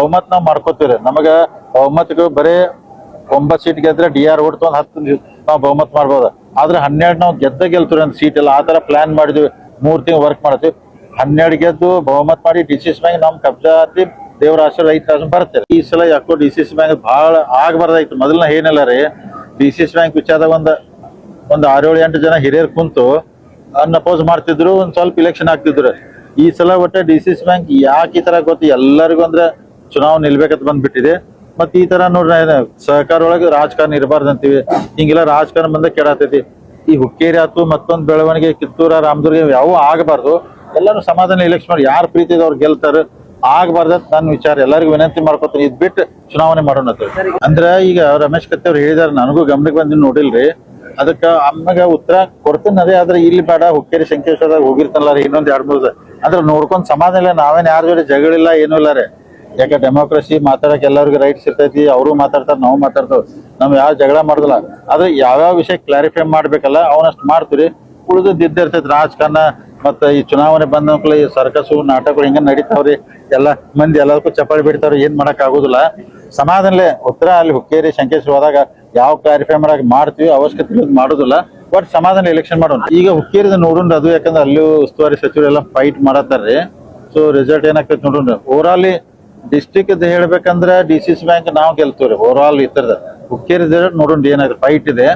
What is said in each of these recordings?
ಬಹುಮತ್ ನಾವ್ ಮಾಡ್ಕೋತೀವ್ರಿ ನಮಗ ಬಹುಮತ್ಗೆ ಬರೀ ಒಂಬತ್ ಸೀಟ್ ಗೆದ್ರೆ ಡಿ ಆರ್ ಹೊಡ್ತು ಒಂದ್ ಹತ್ತು ನಾವು ಬಹುಮತ್ ಮಾಡ್ಬೋದು. ಆದ್ರೆ ಹನ್ನೆರಡು ನಾವು ಗೆದ್ದ ಗೆಲ್ತೀವಿ ಅಂತ ಸೀಟ್ ಎಲ್ಲ. ಆ ತರ ಪ್ಲಾನ್ ಮಾಡಿದ್ವಿ. ಮೂರ್ ತಿಂಗಳು ವರ್ಕ್ ಮಾಡ್ತೀವಿ. ಹನ್ನೆರಡು ಗೆದ್ದು ಬಹುಮತ್ ಮಾಡಿ ಡಿ ಸಿ ಸಿ ಬ್ಯಾಂಕ್ ನಮ್ ಕಬ್ಜಾ ಆತಿ ದೇವ್ರ ಆಶೀರ್ವಾದ ಐದು ತಾಸು ಬರುತ್ತೆ. ಈ ಸಲ ಯಾಕೋ ಡಿ ಸಿ ಸಿ ಬ್ಯಾಂಕ್ ಬಹಳ ಆಗಬಾರ್ದಾಯ್ತು. ಮೊದಲನ ಏನಿಲ್ಲ ರೀ. ಡಿ ಸಿ ಸಿ ಬ್ಯಾಂಕ್ ವಿಚಾರದಾಗ ಒಂದ್ ಒಂದ್ ಆರೇಳು ಎಂಟು ಜನ ಹಿರಿಯರ್ ಕುಂತು ಅನ್ಅಪೋಸ್ ಮಾಡ್ತಿದ್ರು, ಒಂದ್ ಸ್ವಲ್ಪ ಇಲೆಕ್ಷನ್ ಆಗ್ತಿದ್ರು. ಈ ಸಲ ಒಟ್ಟೆ ಡಿ ಸಿ ಸಿ ಬ್ಯಾಂಕ್ ಯಾಕೆ ಈ ತರ ಗೊತ್ತು? ಎಲ್ಲರಿಗೂ ಅಂದ್ರೆ ಚುನಾವಣೆ ನಿಲ್ಬೇಕಂತ ಬಂದ್ಬಿಟ್ಟಿದೆ. ಮತ್ ಈ ತರ ನೋಡ್ರಿ ಸಹಕಾರ ಒಳಗೆ ರಾಜಕಾರಣ ಇರಬಾರ್ದು ಅಂತೀವಿ. ಹಿಂಗೆಲ್ಲ ರಾಜಕಾರಣ ಬಂದ ಕೆಡಾತೈತಿ ಈ ಹುಕ್ಕೇರಿ ಆತು, ಮತ್ತೊಂದ್ ಬೆಳವಣಿಗೆ, ಕಿತ್ತೂರ, ರಾಮದುರ್ಗ ಯಾವ ಆಗಬಾರ್ದು. ಎಲ್ಲಾರು ಸಮಾಧಾನ ಇಲೆಕ್ಷನ್ ಮಾಡಿ, ಯಾರು ಪ್ರೀತಿ ಅವ್ರು ಗೆಲ್ತಾರ, ಆಗಬಾರ್ದ ನನ್ನ ವಿಚಾರ. ಎಲ್ಲರಿಗೂ ವಿನಂತಿ ಮಾಡ್ಕೊತೀನಿ. ಇದ್ ಬಿಟ್ಟು ಚುನಾವಣೆ ಮಾಡೋಣ. ಅಂದ್ರ ಈಗ ರಮೇಶ್ ಕತ್ತೆ ಅವ್ರು ಹೇಳಿದಾರೆ, ನನಗೂ ಗಮನಕ್ಕೆ ಬಂದ್ ನೋಡಿಲ್ರಿ. ಅದಕ್ಕ ಅಮ್ಮಗೆ ಉತ್ತರ ಕೊಡ್ತೀನಿ. ಅದೇ ಆದ್ರೆ ಇಲ್ಲಿ ಬೇಡ, ಹುಕ್ಕೇರಿ ಸಂಕೇಶ್ವರದಾಗ ಹೋಗಿರ್ತಾನಲ್ಲ ಇನ್ನೊಂದ್ ಎರಡ್ ಮೂರ್ ಅಂದ್ರೆ ನೋಡ್ಕೊಂಡ್ ಸಮಾಧಾನ ಇಲ್ಲ. ನಾವೇನ್ ಯಾರ ಜೊತೆ ಜಗಳಿಲ್ಲ ಏನೂ ಇಲ್ಲ ರೀ. ಯಾಕೆ ಡೆಮೋಕ್ರಸಿ ಮಾತಾಡಕ್ಕೆ ಎಲ್ಲರಿಗೂ ರೈಟ್ಸ್ ಇರ್ತೈತಿ, ಅವರು ಮಾತಾಡ್ತಾರ, ನಾವು ಮಾತಾಡ್ತಾವ್. ನಾವು ಯಾವ ಜಗಳ ಮಾಡುದಿಲ್ಲ. ಆದ್ರೆ ಯಾವ್ಯಾವ ವಿಷಯ ಕ್ಲಾರಿಫೈ ಮಾಡ್ಬೇಕಲ್ಲ, ಅವನಷ್ಟು ಮಾಡ್ತೀರಿ. ಉಳಿದದ್ದು ಇರ್ತೈತಿ. ರಾಜಕಾರಣ ಮತ್ತ ಈ ಚುನಾವಣೆ ಬಂದ ಈ ಸರ್ಕಸು ನಾಟಕಗಳು ಹಿಂಗ ನಡೀತಾವ್ರಿ. ಎಲ್ಲ ಮಂದಿ ಎಲ್ಲದಕ್ಕೂ ಚಪ್ಪಾಳಿ ಬಿಡ್ತಾವ್ರಿ ಏನ್ ಮಾಡಕ್ ಆಗುದಿಲ್ಲ. ಸಮಾಧಾನಲೆ ಉತ್ತರ ಅಲ್ಲಿ ಹುಕ್ಕೇರಿ, ಶಂಕೇಶ್ವರ ಹೋದಾಗ ಯಾವ ಕ್ಲಾರಿಫೈ ಮಾಡಕ್ ಮಾಡ್ತೀವಿ, ಅವಶ್ಯಕತೆ ಮಾಡುದಿಲ್ಲ. ಬಟ್ ಸಮಾಧಾನ ಎಲೆಕ್ಷನ್ ಮಾಡೋಣ. ಈಗ ಹುಕ್ಕೇರಿದ ನೋಡೋಣ ಅದು, ಯಾಕಂದ್ರೆ ಅಲ್ಲೂ ಉಸ್ತುವಾರಿ ಸಚಿವರು ಎಲ್ಲ ಫೈಟ್ ಮಾಡತ್ತಾರ್ರಿ. ಸೊ ರಿಸಲ್ಟ್ ಏನಾಗ್ತೈತಿ ನೋಡೋಣ ಓವರ್ ಆಲ್ ಡಿಸ್ಟಿಕ್ ಹೇಳ್ಬೇಕಂದ್ರೆ ಡಿ ಸಿ ಸಿ ಬ್ಯಾಂಕ್ ನಾವು ಗೆಲ್ತೀವ್ರಿ. ಓವರ್ ಆಲ್ ಈ ತರದ ಹುಕ್ಕೇರಿ ನೋಡೋಣ ಏನಾದ್ರು ಫೈಟ್ ಇದೆ.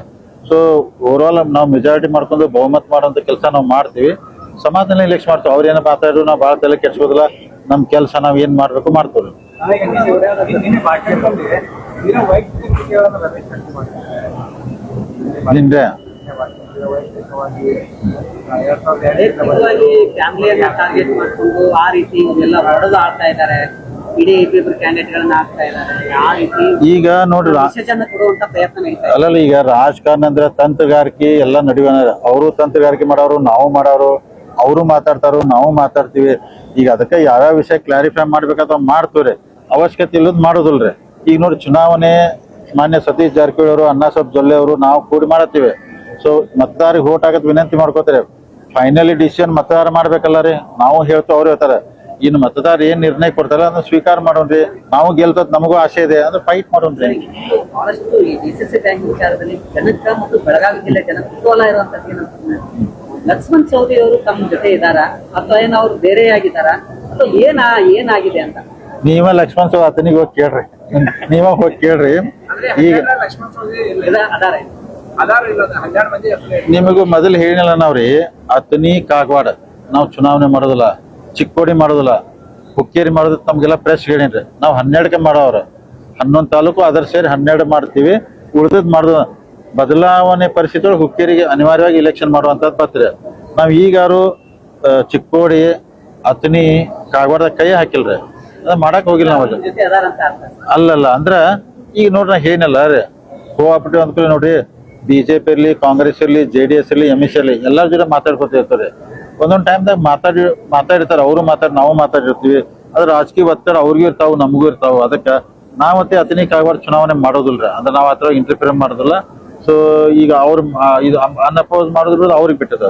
ಸೊ ಓವರ್ ಆಲ್ ನಾವು ಮೆಜಾರಿಟಿ ಮಾಡ್ಕೊಂಡು ಬಹುಮತ ಮಾಡುವಂತ ಕೆಲಸ ನಾವು ಮಾಡ್ತೀವಿ. ಸಮಾಧಾನ ಎಲೆಕ್ಷನ್ ಮಾಡ್ತೀವಿ. ಏನೋ ಮಾತಾಡಿದ್ರು ನಾವು ಭಾಳ ತಲೆ ಕೆಡ್ಸೋದಿಲ್ಲ ನಮ್ಮ ಕೆಲಸ ನಾವ್ ಏನ್ ಮಾಡ್ಬೇಕು ಮಾಡ್ತೀವಿ ನಿಂದೆ ಫ್ಯಾಮಿಲಿಯನ್ನ ಟಾರ್ಗೆಟ್ ಮಾಡ್ಕೊಂಡು ಆ ರೀತಿ ಎಲ್ಲ ಹೊಡೆದು ಆಡ್ತಾ ಇದ್ದಾರೆ. ಇಡೀ ಇಬ್ಬಿಬ್ರು ಕ್ಯಾಂಡಿಡೇಟ್ಗಳನ್ನ ಹಾಕ್ತಾ ಇದ್ದಾರೆ. ಆ ರೀತಿ ಈಗ ನೋಡ್ರಿ ರಾ- ವಿಸರ್ಜನೆ ಕೊಡುವಂತ ಪ್ರಯತ್ನ ನಡೀತಾ ಇದೆ. ಅಲ್ಲಲ್ಲ ಈಗ ರಾಜಕಾರಣ ಅಂದ್ರೆ ತಂತ್ರಗಾರಿಕೆ ಎಲ್ಲ ನಡುವೆ ಅವರು ತಂತ್ರಗಾರಿಕೆ ಮಾಡೋರು ನಾವು ಮಾಡೋರು ಅವರು ಮಾತಾಡ್ತಾರು ನಾವು ಮಾತಾಡ್ತೀವಿ. ಈಗ ಅದಕ್ಕೆ ಯಾವ್ಯಾವ ವಿಷಯ ಕ್ಲಾರಿಫೈ ಮಾಡ್ಬೇಕಂತ ಮಾಡ್ತೀವ್ರಿ. ಅವಶ್ಯಕತೆ ಇಲ್ಲದ್ ಮಾಡೋದಿಲ್ರಿ. ಈಗ ನೋಡಿ ಚುನಾವಣೆ ಮಾನ್ಯ ಸತೀಶ್ ಜಾರಕಿಹೊಳಿ ಅವರು ಅಣ್ಣಾ ಸಾಹೇಬ್ ಜೊಲ್ಲೆ ಅವರು ನಾವು ಕೂಡಿ ಮಾಡತ್ತೀವಿ ಸೊ ಮತದಾರಿಗೆ ವೋಟ್ ಆಗತ್ ವಿನಂತಿ ಮಾಡ್ಕೋತಾರೆ. ಫೈನಲಿ ಡಿಸಿಷನ್ ಮತದಾರ ಮಾಡ್ಬೇಕಲ್ಲ ರೀ. ನಾವು ಹೇಳ್ತೇವೆ ಅವ್ರು ಹೇಳ್ತಾರೆ. ಇನ್ನು ಮತದಾರ ಏನ್ ನಿರ್ಣಯ ಕೊಡ್ತಾರ ಅದನ್ನ ಸ್ವೀಕಾರ ಮಾಡೋಣ್ರಿ ನಾವು ಗೆಲ್ತದ್ ನಮಗೂ ಆಸೆ ಇದೆ ಅಂದ್ರೆ ಫೈಟ್ ಮಾಡೋಣ್ರಿ ಬಹಳಷ್ಟು ಈ ಡಿಸಿಸಿ ಬ್ಯಾಂಕ್ ವಿಚಾರದಲ್ಲಿ ಜನಕ ಮತ್ತು ಬೆಳಗಾವಿ ಜಿಲ್ಲೆ ಜನ ಕುತೂಹಲ ಇರುವಂತದ್ದು ಏನಂತಂದ್ರೆ ಲಕ್ಷ್ಮಣ್ ಚೌಧರಿ ಅವರು ತಮ್ಮ ಜೊತೆ ಇದ್ದಾರಾ ಅಥವಾ ಏನ್ ಅವ್ರು ಬೇರೆ ಆಗಿದಾರ ಅಥವಾ ಏನ ಏನಾಗಿದೆ ಅಂತ? ನೀವ ಲಕ್ಷ್ಮಣ್ ಚೌಧರಿ ಆತನಿಗೆ ಹೋಗಿ ಕೇಳ್ರಿ. ನೀವ ಹೋಗಿ ಕೇಳ್ರಿ. ಈಗ ಇದ- ಅದಾರೆ ನಿಮಗೂ ಮೊದಲು ಹೇಳಿಲ್ಲ ನಾವ್ರಿ ಅತನಿ ಕಾಗವಾಡ ನಾವು ಚುನಾವಣೆ ಮಾಡೋದಿಲ್ಲ. ಚಿಕ್ಕೋಡಿ ಮಾಡೋದಿಲ್ಲ. ಹುಕ್ಕೇರಿ ಮಾಡೋದು ತಮಗೆಲ್ಲ ಪ್ರೆಸ್ ಹೇಳಿನ್ರಿ ನಾವು ಹನ್ನೆರಡಕ್ಕೆ ಮಾಡೋವ್ರ. ಹನ್ನೊಂದು ತಾಲೂಕು ಅದರ ಸೇರಿ ಹನ್ನೆರಡು ಮಾಡ್ತೀವಿ. ಉಳ್ದದ್ ಮಾಡೋದು ಬದಲಾವಣೆ ಪರಿಸ್ಥಿತಿ ಒಳಗೆ ಹುಕ್ಕೇರಿಗೆ ಅನಿವಾರ್ಯವಾಗಿ ಇಲೆಕ್ಷನ್ ಮಾಡುವಂಥದ್ದು ಪತ್ರ. ನಾವು ಈಗಾರು ಚಿಕ್ಕೋಡಿ ಅತನಿ ಕಾಗವಾಡದ ಕೈ ಹಾಕಿಲ್ರಿ. ಅದು ಮಾಡಕ್ ಹೋಗಿಲ್ಲ ನಾವು ಅಲ್ಲಲ್ಲ, ಅಂದ್ರ ಈಗ ನೋಡ್ರಿ ನಾ ಏನಲ್ಲ ರೀ. ಹೋಗ್ಬಿಟ್ಟು ಅಂದ್ಕೊಳ್ಳಿ ನೋಡ್ರಿ. ಬಿಜೆಪಿ ಇರ್ಲಿ, ಕಾಂಗ್ರೆಸ್ ಇರಲಿ, ಜೆ ಡಿ ಎಸ್ ಇರಲಿ, ಎಂ ಎಸ್ ಇರಲಿ ಎಲ್ಲರ ಜೊತೆ ಮಾತಾಡ್ಕೊತಿರ್ತಾರೆ ಒಂದೊಂದ್ ಟೈಮ್ದಾಗ ಮಾತಾಡಿ, ಮಾತಾಡಿರ್ತಾರೆ, ಅವರು ಮಾತಾಡಿ, ನಾವು ಮಾತಾಡಿರ್ತೀವಿ. ಅದ್ರ ರಾಜಕೀಯ ಒತ್ತಡ ಅವ್ರಿಗೂ ಇರ್ತಾವ್, ನಮಗೂ ಇರ್ತಾವ. ಅದಕ್ಕ ನಾವತ್ತೆ ಅತನಿ ಕಾಗವಾಡ ಚುನಾವಣೆ ಮಾಡೋದಿಲ್ಲ ಅಂದ್ರೆ ನಾವ್ ಆತರ ಇಂಟರ್ಫಿಯರ್ ಮಾಡೋದಿಲ್ಲ. ಸೊ ಈಗ ಅವ್ರ ಇದು ಅನ್ಅಪೋಸ್ ಮಾಡೋದ್ರ ಅವ್ರಿಗೆ ಬಿಟ್ಟದ